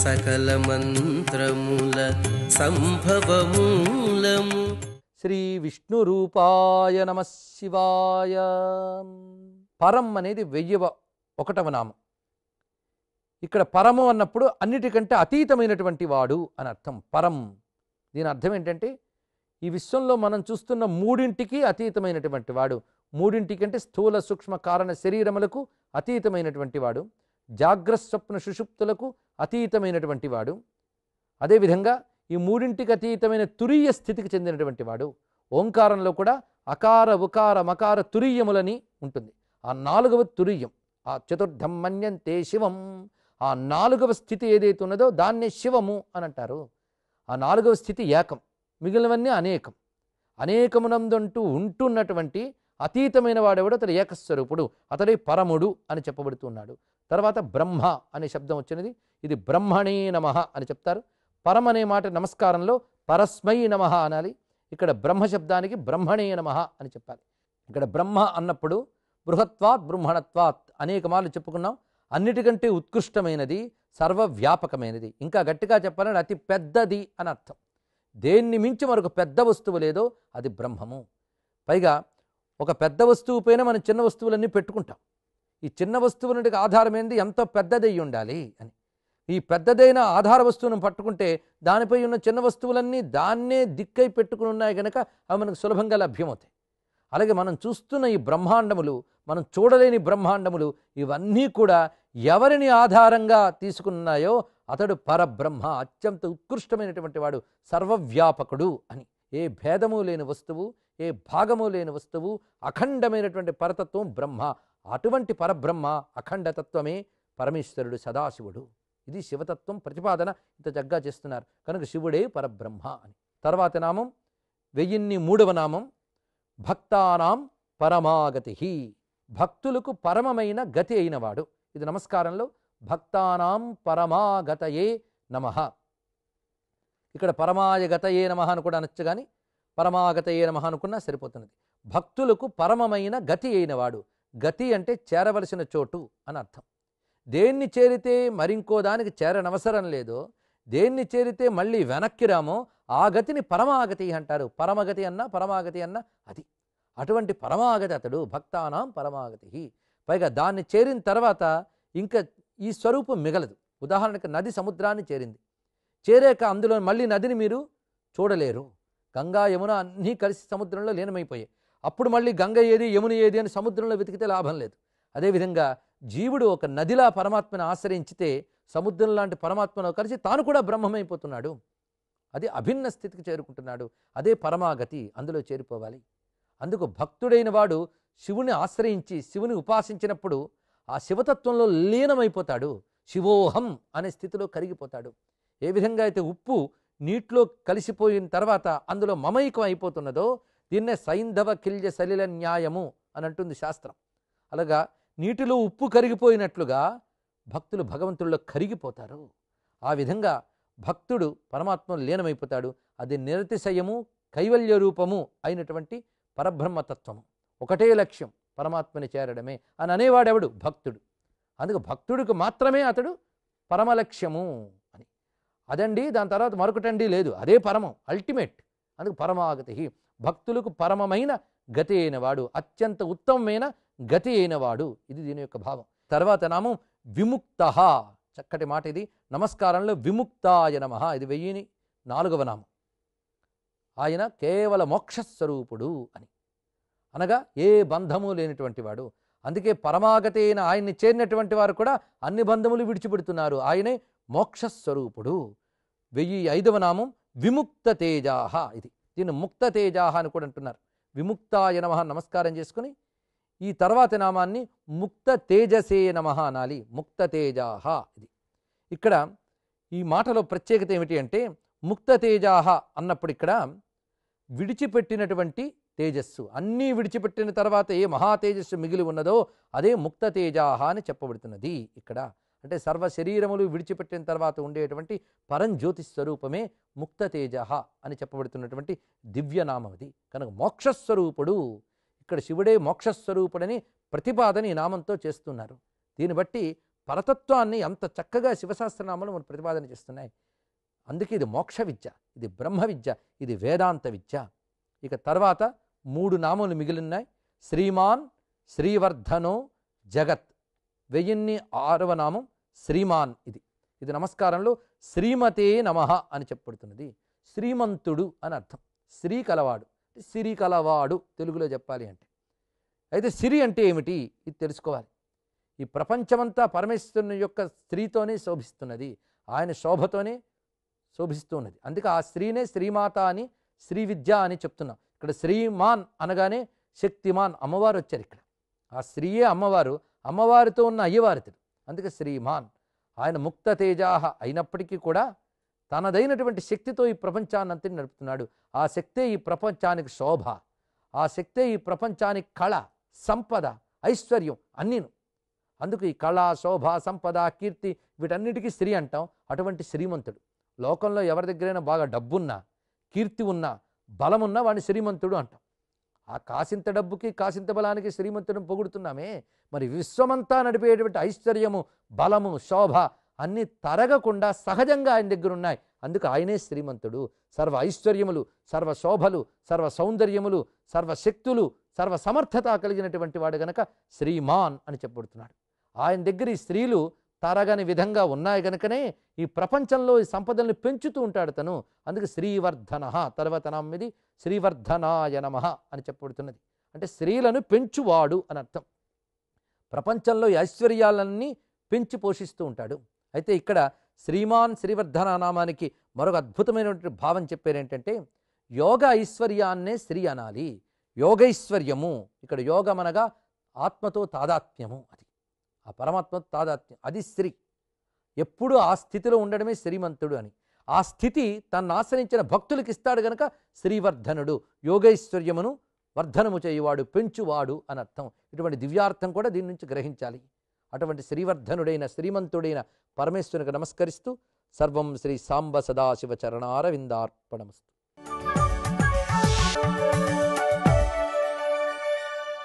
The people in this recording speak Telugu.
సకల మంత్రముల సంభవమూలము. శ్రీ విష్ణు రూపాయ నమ శివాయ. పరం అనేది వెయ్యవ ఒకటవ నామం. ఇక్కడ పరము అన్నప్పుడు అన్నిటికంటే అతీతమైనటువంటి వాడు అని అర్థం. పరం. దీని అర్థం ఏంటంటే ఈ విశ్వంలో మనం చూస్తున్న మూడింటికి అతీతమైనటువంటి వాడు. మూడింటికంటే స్థూల సూక్ష్మ కారణ శరీరములకు అతీతమైనటువంటి వాడు. జాగ్రస్వప్న స్వప్న సుషుప్తులకు అతీతమైనటువంటి వాడు. అదేవిధంగా ఈ మూడింటికి అతీతమైన తురీయ స్థితికి చెందినటువంటి వాడు. ఓంకారంలో కూడా అకార ఉకార మకార తురీయములని ఉంటుంది. ఆ నాలుగవ తురీయం ఆ చతుర్థం మన్యంతే శివం. ఆ నాలుగవ స్థితి ఏదైతే ఉన్నదో దాన్నే శివము అని అంటారు. ఆ నాలుగవ స్థితి ఏకం మిగిలినవన్నీ అనేకం. అనేకమునందంటూ ఉంటున్నటువంటి అతీతమైన వాడెవడు? అతడు ఏకస్వరూపుడు అతడే పరముడు అని చెప్పబడుతున్నాడు తర్వాత బ్రహ్మ అనే శబ్దం వచ్చినది. ఇది బ్రహ్మణే నమ అని చెప్తారు. పరం అనే మాట నమస్కారంలో పరస్మై నమ అనాలి. ఇక్కడ బ్రహ్మ శబ్దానికి బ్రహ్మణే నమ అని చెప్పాలి. ఇక్కడ బ్రహ్మ అన్నప్పుడు బృహత్వాత్ బ్రహ్మణత్వాత్ అనేక మార్లు చెప్పుకున్నాం. అన్నిటికంటే ఉత్కృష్టమైనది సర్వవ్యాపకమైనది. ఇంకా గట్టిగా చెప్పాలంటే అతి పెద్దది అని అర్థం. దేన్ని మించి మరొక పెద్ద వస్తువు లేదో అది బ్రహ్మము. పైగా ఒక పెద్ద వస్తువు పైన మనం చిన్న వస్తువులన్నీ పెట్టుకుంటాం. ఈ చిన్న వస్తువులకి ఆధారం ఏంది? ఎంతో పెద్దదై ఉండాలి అని. ఈ పెద్దదైన ఆధార వస్తువును పట్టుకుంటే దానిపై ఉన్న చిన్న వస్తువులన్నీ దాన్నే దిక్కై పెట్టుకుని ఉన్నాయి కనుక అవి మనకు సులభంగా లభ్యమవుతాయి. అలాగే మనం చూస్తున్న ఈ బ్రహ్మాండములు మనం చూడలేని బ్రహ్మాండములు ఇవన్నీ కూడా ఎవరిని ఆధారంగా తీసుకున్నాయో అతడు పరబ్రహ్మ అత్యంత ఉత్కృష్టమైనటువంటి వాడు సర్వవ్యాపకుడు అని. ఏ భేదము లేని వస్తువు ఏ భాగము లేని వస్తువు అఖండమైనటువంటి పరతత్వం బ్రహ్మ అటువంటి పరబ్రహ్మ అఖండతత్వమే పరమేశ్వరుడు సదాశివుడు. ఇది శివతత్వం ప్రతిపాదన ఇంత జగ్గా చేస్తున్నారు. కనుక శివుడే పరబ్రహ్మ అని. తర్వాత నామం వెయ్యిన్ని మూడవ నామం భక్తానాం పరమాగతి భక్తులకు పరమమైన గతి అయినవాడు. ఇది నమస్కారంలో భక్తానాం పరమాగతయే నమ. ఇక్కడ పరమాయగతయే నమ అని కూడా అనొచ్చు కానీ పరమాగతయే నమ అనుకున్నా సరిపోతున్నది. భక్తులకు పరమమైన గతి అయినవాడు. గతి అంటే చేరవలసిన చోటు అని అర్థం. దేన్ని చేరితే మరింకో దానికి చేరనవసరం లేదో దేన్ని చేరితే మళ్ళీ వెనక్కి రామో ఆ గతిని పరమాగతి అంటారు. పరమగతి అన్నా పరమాగతి అన్నా అది. అటువంటి పరమాగతి అతడు భక్తానాం పరమాగతి పైగా దాన్ని చేరిన తర్వాత ఇంకా ఈ స్వరూపం మిగలదు. ఉదాహరణకు నది సముద్రాన్ని చేరింది. చేరాక అందులో మళ్ళీ నదిని మీరు చూడలేరు. గంగా యమున అన్నీ కలిసి సముద్రంలో లీనమైపోయాయి. అప్పుడు మళ్ళీ గంగ ఏది యమున ఏది అని సముద్రంలో వెతికితే లాభం లేదు. అదేవిధంగా జీవుడు ఒక నదిలా పరమాత్మను ఆశ్రయించితే సముద్రం లాంటి పరమాత్మను కలిసి తాను కూడా బ్రహ్మమైపోతున్నాడు. అది అభిన్న స్థితికి చేరుకుంటున్నాడు. అదే పరమాగతి అందులో చేరిపోవాలి. అందుకు భక్తుడైన వాడు శివుని ఆశ్రయించి శివుని ఉపాసించినప్పుడు ఆ శివతత్వంలో లీనమైపోతాడు. శివోహం అనే స్థితిలో కరిగిపోతాడు. ఏ విధంగా అయితే ఉప్పు నీటిలో కలిసిపోయిన తర్వాత అందులో మమైకం అయిపోతున్నదో దీన్నే సైంధవ కిల్య సలిల న్యాయము అని అంటుంది శాస్త్రం. అలాగా నీటిలో ఉప్పు కరిగిపోయినట్లుగా భక్తులు భగవంతుల్లో కరిగిపోతారు. ఆ విధంగా భక్తుడు పరమాత్మ లీనమైపోతాడు. అది నిరతిశయము కైవల్య రూపము అయినటువంటి పరబ్రహ్మతత్వము. ఒకటే లక్ష్యం పరమాత్మని చేరడమే అని అనేవాడెవడు? భక్తుడు. అందుకు భక్తుడికి మాత్రమే అతడు పరమలక్ష్యము అని. అదండి దాని తర్వాత మరొకటండి లేదు. అదే పరమం అల్టిమేట్ అందుకు పరమాగతి భక్తులకు పరమమైన గతి అయినవాడు అత్యంత ఉత్తమమైన గతి అయినవాడు. ఇది దీని యొక్క భావం. తర్వాత నామం విముక్త. చక్కటి మాట ఇది. నమస్కారంలో విముక్తాయ నమ. ఇది వెయ్యిని. నాలుగవ నామం. ఆయన కేవల మోక్షస్వరూపుడు అని. అనగా ఏ బంధము లేనటువంటి వాడు. అందుకే పరమాగతి అయిన ఆయన్ని చేరినటువంటి వారు కూడా అన్ని బంధములు విడిచిపెడుతున్నారు. ఆయనే మోక్షస్వరూపుడు. వెయ్యి ఐదవ నామం విముక్త తేజాహ ఇది. దీన్ని ముక్త తేజాహ అని కూడా అంటున్నారు. విముక్తాయ నమ నమస్కారం చేసుకుని ఈ తర్వాతి నామాన్ని ముక్త తేజసే నమ అనాలి. ముక్త తేజాహ ఇది. ఇక్కడ ఈ మాటలో ప్రత్యేకత ఏమిటి అంటే ముక్త తేజాహ అన్నప్పుడు ఇక్కడ విడిచిపెట్టినటువంటి తేజస్సు అన్నీ విడిచిపెట్టిన తర్వాత ఏ మహా తేజస్సు మిగిలి ఉన్నదో అదే ముక్త తేజాహ అని చెప్పబడుతున్నది ఇక్కడ. అంటే సర్వ శరీరములు విడిచిపెట్టిన తర్వాత ఉండేటువంటి పరంజ్యోతి స్వరూపమే ముక్త తేజ అని చెప్పబడుతున్నటువంటి దివ్యనామం అది కనుక మోక్షస్వరూపుడు ఇక్కడ శివుడే మోక్షస్వరూపుడని ప్రతిపాదన ఈ నామంతో చేస్తున్నారు. దీన్ని బట్టి పరతత్వాన్ని అంత చక్కగా శివశాస్త్రనామాలు మనం ప్రతిపాదన చేస్తున్నాయి. అందుకే ఇది మోక్ష విద్య ఇది బ్రహ్మ విద్య ఇది వేదాంత విద్య. ఇక తర్వాత మూడు నామములు మిగిలిన్నాయి. శ్రీమాన్ శ్రీవర్ధనో జగత్. వెయ్యిన్ని ఆరవ నామం. శ్రీమాన్ ఇది. ఇది నమస్కారంలో శ్రీమతే నమః అని చెప్పబడుతున్నది. శ్రీమంతుడు అని అర్థం. శ్రీ కలవాడు సిరి కలవాడు తెలుగులో చెప్పాలి అంటే. అయితే సిరి అంటే ఏమిటి? ఇది తెలుసుకోవాలి. ఈ ప్రపంచమంతా పరమేశ్వరుని యొక్క స్త్రీతోనే శోభిస్తున్నది. ఆయన శోభతోనే శోభిస్తున్నది. అందుకే ఆ స్త్రీనే శ్రీమాత అని శ్రీ విద్య అని చెప్తున్నాం. ఇక్కడ శ్రీమాన్ అనగానే శక్తిమాన్ అమ్మవారు వచ్చారు ఇక్కడ. ఆ స్త్రీయే అమ్మవారు. అమ్మవారితో ఉన్న అయ్యవారితుడు. అందుకే శ్రీమాన్ ఆయన ముక్త తేజాహ అయినప్పటికీ కూడా తనదైనటువంటి శక్తితో ఈ ప్రపంచాన్నంతని నడుపుతున్నాడు. ఆ శక్తే ఈ ప్రపంచానికి శోభ ఆ శక్తే ఈ ప్రపంచానికి కళ సంపద ఐశ్వర్యం అన్నీను. అందుకు ఈ కళ శోభ సంపద కీర్తి వీటన్నిటికీ స్త్రీ అంటాం. అటువంటి శ్రీమంతుడు. లోకంలో ఎవరి దగ్గరైనా బాగా డబ్బున్నా కీర్తి ఉన్నా బలమున్నా వాడిని శ్రీమంతుడు అంటాం. ఆ కాసింత డబ్బుకి కాసింత బలానికి శ్రీమంతుడిని పొగుడుతున్నామే. మరి విశ్వమంతా నడిపేటువంటి ఐశ్వర్యము బలము శోభ అన్నీ తరగకుండా సహజంగా ఆయన దగ్గర ఉన్నాయి అందుకు ఆయనే శ్రీమంతుడు. సర్వ ఐశ్వర్యములు సర్వ శోభలు సర్వ సౌందర్యములు సర్వశక్తులు సర్వ సమర్థత కలిగినటువంటి వాడు గనక శ్రీమాన్ అని చెప్పబడుతున్నాడు. ఆయన దగ్గర ఈ స్త్రీలు తరగని విధంగా ఉన్నాయి గనుకనే ఈ ప్రపంచంలో ఈ సంపదల్ని పెంచుతూ ఉంటాడు తను. అందుకే శ్రీవర్ధన తర్వాత నామిది శ్రీవర్ధనాయ నమ అని చెప్పబడుతున్నది. అంటే స్త్రీలను పెంచువాడు అని అర్థం. ప్రపంచంలో ఈ ఐశ్వర్యాలన్నీ పెంచి పోషిస్తూ ఉంటాడు. అయితే ఇక్కడ శ్రీమాన్ శ్రీవర్ధన నామానికి మరొక అద్భుతమైనటువంటి భావం చెప్పారేంటంటే యోగ ఐశ్వర్యాన్నే స్త్రీ అనాలి. యోగైశ్వర్యము. ఇక్కడ యోగమనగా ఆత్మతో తాదాత్మ్యము అది. ఆ పరమాత్మ తాదాత్మ్యం. అది స్త్రీ. ఎప్పుడు ఆ స్థితిలో ఉండడమే శ్రీమంతుడు అని. ఆ స్థితి తను ఆశ్రయించిన భక్తులకు ఇస్తాడు గనక శ్రీవర్ధనుడు. యోగైశ్వర్యమును వర్ధనము చేయువాడు పెంచువాడు అని అర్థం. ఇటువంటి దివ్యార్థం కూడా దీని నుంచి గ్రహించాలి. అటువంటి శ్రీవర్ధనుడైన శ్రీమంతుడైన పరమేశ్వరునికి నమస్కరిస్తూ సర్వం శ్రీ సాంబ సదాశివ చరణారవిందార్పణమస్తు.